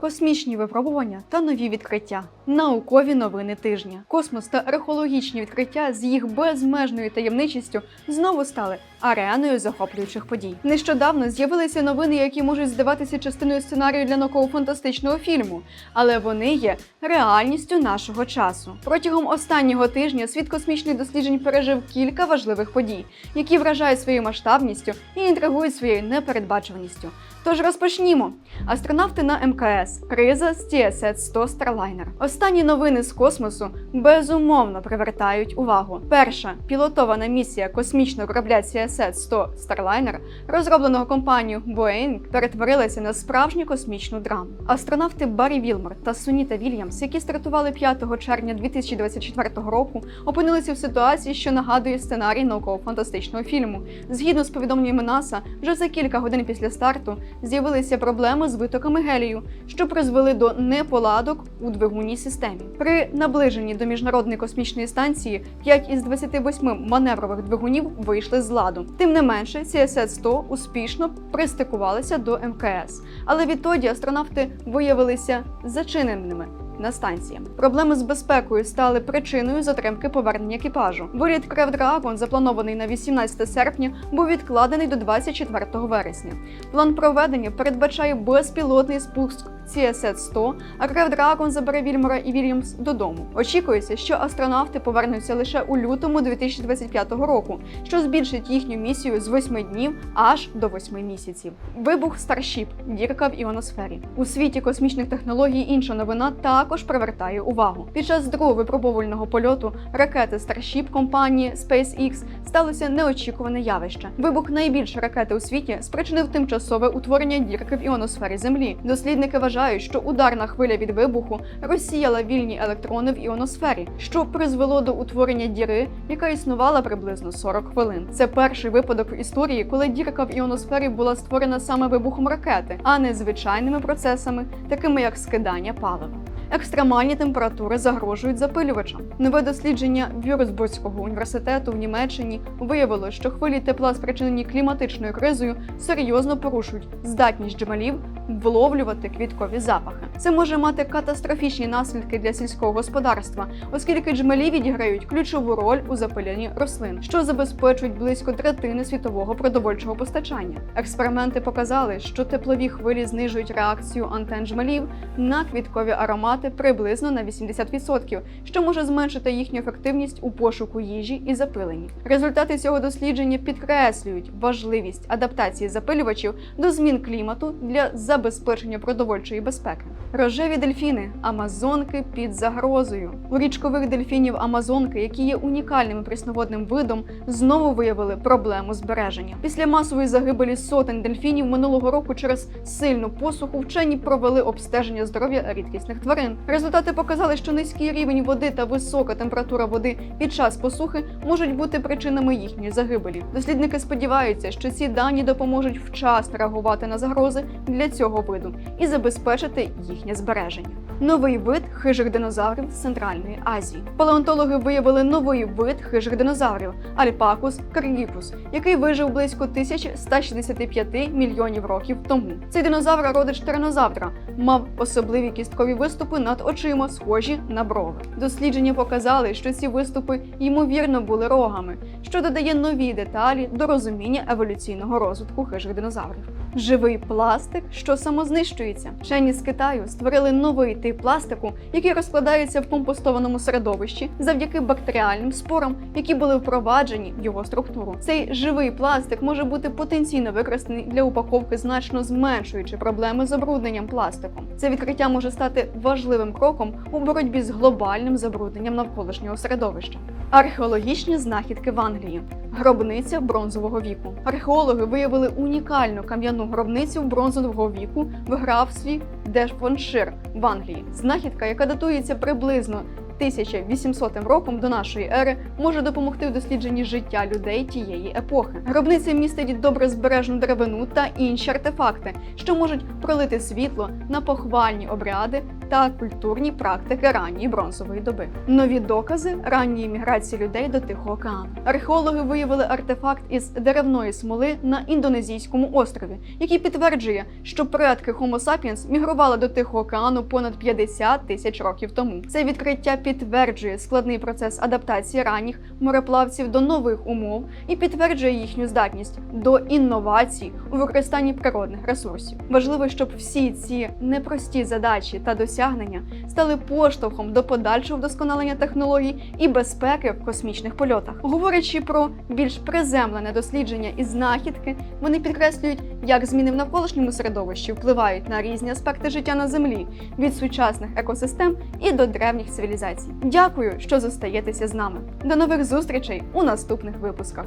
Космічні випробування та нові відкриття, наукові новини тижня, космос та археологічні відкриття з їх безмежною таємничістю знову стали ареною захоплюючих подій. Нещодавно з'явилися новини, які можуть здаватися частиною сценарію для науково-фантастичного фільму, але вони є реальністю нашого часу. Протягом останнього тижня світ космічних досліджень пережив кілька важливих подій, які вражають своєю масштабністю і інтригують своєю непередбачуваністю. Тож розпочнімо. Астронавти на МКС, криза з TSS-100 Starliner. Останні новини з космосу безумовно привертають увагу. Перша пілотована місія космічного корабля CSS-100 Starliner, розробленого компанією Boeing, перетворилася на справжню космічну драму. Астронавти Баррі Вілмор та Суніта Вільямс, які стартували 5 червня 2024 року, опинилися в ситуації, що нагадує сценарій науково-фантастичного фільму. Згідно з повідомленнями НАСА, вже за кілька годин після старту з'явилися проблеми з витоками гелію, що призвели до неполадок у двигунній системі. При наближенні до міжнародної космічної станції 5 із 28 маневрових двигунів вийшли з ладу. Тим не менше, CSS-100 успішно пристикувалися до мкс але відтоді астронавти виявилися зачиненими. На станції проблеми з безпекою стали причиною затримки повернення екіпажу. Виліт Dragon, запланований на 18 серпня, був відкладений до 24 вересня. План проведення передбачає безпілотний спуск CSS-100, а Crew Dragon забере Вільмора і Вільямс додому. Очікується, що астронавти повернуться лише у лютому 2025 року, що збільшить їхню місію з 8 днів аж до 8 місяців. Вибух Starship – дірка в іоносфері. У світі космічних технологій інша новина також привертає увагу. Під час другого випробувального польоту ракети Starship компанії SpaceX сталося неочікуване явище. Вибух найбільшої ракети у світі спричинив тимчасове утворення дірки в іоносфері Землі. Дослідники вважають, що ударна хвиля від вибуху розсіяла вільні електрони в іоносфері, що призвело до утворення діри, яка існувала приблизно 40 хвилин. Це перший випадок в історії, коли дірка в іоносфері була створена саме вибухом ракети, а не звичайними процесами, такими як скидання палива. Екстремальні температури загрожують запилювачам. Нове дослідження Вюрцбурзького університету в Німеччині виявило, що хвилі тепла, спричинені кліматичною кризою, серйозно порушують здатність джмелів вловлювати квіткові запахи. Це може мати катастрофічні наслідки для сільського господарства, оскільки джмелі відіграють ключову роль у запиленні рослин, що забезпечують близько третини світового продовольчого постачання. Експерименти показали, що теплові хвилі знижують реакцію антен джмелів на квіткові аромати приблизно на 80%, що може зменшити їхню ефективність у пошуку їжі і запиленні. Результати цього дослідження підкреслюють важливість адаптації запилювачів до змін клімату для забезпечення продовольчої безпеки. Рожеві дельфіни Амазонки під загрозою. У річкових дельфінів Амазонки, які є унікальним прісноводним видом, знову виявили проблему збереження. Після масової загибелі сотень дельфінів минулого року через сильну посуху вчені провели обстеження здоров'я рідкісних тварин. Результати показали, що низький рівень води та висока температура води під час посухи можуть бути причинами їхньої загибелі. Дослідники сподіваються, що ці дані допоможуть вчасно реагувати на загрози для цього виду і забезпечити їхнє збереження. Новий вид хижих динозаврів з Центральної Азії. Палеонтологи виявили новий вид хижих динозаврів Альпакус каргіпус, який вижив близько 1165 мільйонів років тому. Цей динозавр родич тиранозавра, мав особливі кісткові виступи над очима, схожі на брови. Дослідження показали, що ці виступи ймовірно були рогами, що додає нові деталі до розуміння еволюційного розвитку хижих динозаврів. Живий пластик, що самознищується. Вчені з Китаю створили новий тип пластику, який розкладається в компостованому середовищі завдяки бактеріальним спорам, які були впроваджені в його структуру. Цей живий пластик може бути потенційно використаний для упаковки, значно зменшуючи проблеми з забрудненням пластиком. Це відкриття може стати важливим кроком у боротьбі з глобальним забрудненням навколишнього середовища. Археологічні знахідки в Англії. Гробниця бронзового віку. Археологи виявили унікальну кам'яну гробницю бронзового віку в графстві Дешфоншир в Англії. Знахідка, яка датується приблизно 1800 роком до нашої ери, може допомогти в дослідженні життя людей тієї епохи. Гробниця містить добре збережену деревину та інші артефакти, що можуть пролити світло на похвальні обряди та культурні практики ранньої бронзової доби. Нові докази ранньої міграції людей до Тихого океану. Археологи виявили артефакт із деревної смоли на індонезійському острові, який підтверджує, що предки Homo sapiens мігрували до Тихого океану понад 50 тисяч років тому. Це відкриття підтверджує складний процес адаптації ранніх мореплавців до нових умов і підтверджує їхню здатність до інновацій у використанні природних ресурсів. Важливо, щоб всі ці непрості задачі та досягнення стали поштовхом до подальшого вдосконалення технологій і безпеки в космічних польотах. Говорячи про більш приземлене дослідження і знахідки, вони підкреслюють, як зміни в навколишньому середовищі впливають на різні аспекти життя на землі від сучасних екосистем і до древніх цивілізацій. Дякую, що зостаєтеся з нами. До нових зустрічей у наступних випусках.